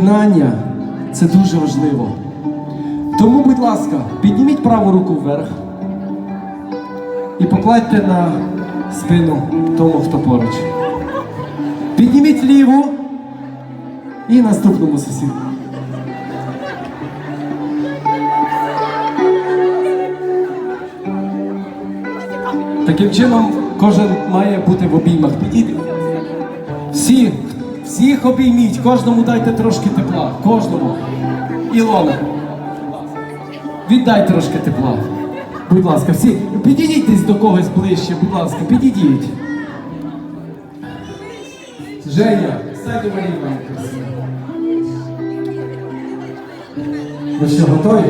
Знання це дуже важливо. Тому, будь ласка, підніміть праву руку вверх і покладьте на спину тому, хто поруч. Підніміть ліву і наступному сусіду. Таким чином, кожен має бути в обіймах. Підійдіть. Всі, всіх обійміть, кожному дайте трошки тепла. Кожному. Ілона. Віддай трошки тепла. Будь ласка, всі. Підійдіть до когось ближче, будь ласка, підійдіть. Женя, до Марії Ви що, готові?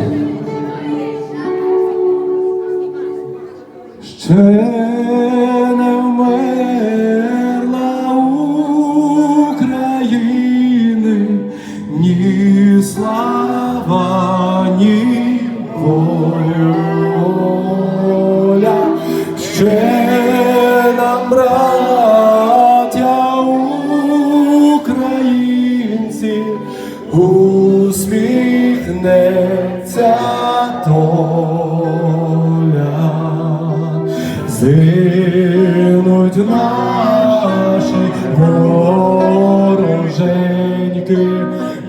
Ще ні слава, ні воля. Ще нам, браття українці, усміхнеться доля. Зинуть наші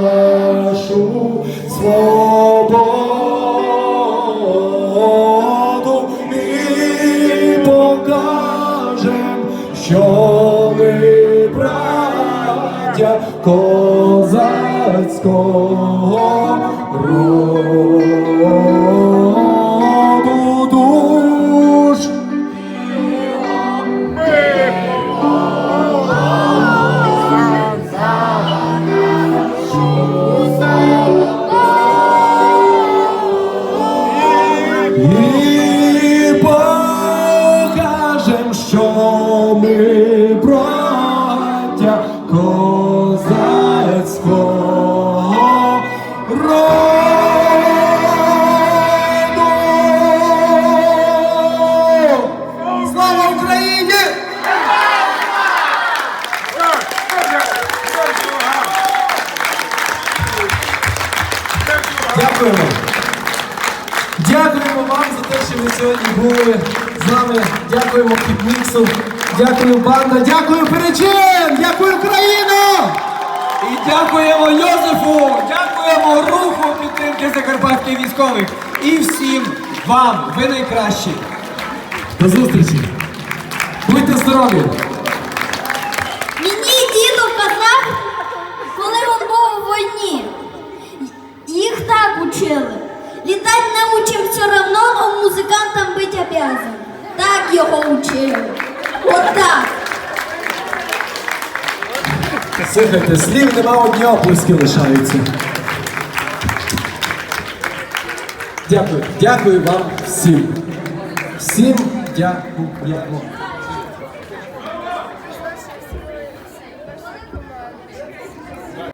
нашу свободу покажем, що ми браття козацького роду Дякуємо. Дякуємо вам за те, що ви сьогодні були з нами. Дякуємо Кіпміксу. Дякую, банда. Дякую, Перечин! Дякую, Україна! І дякуємо Йозефу, дякуємо руху підтримки закарпатських військових і всім вам. Ви найкращі. До зустрічі! Будьте здорові! Обязан. Так його учили. От так. Слухайте, слів нема одні оплески лишаються. Дякую. Дякую вам всім. Всім дякуємо.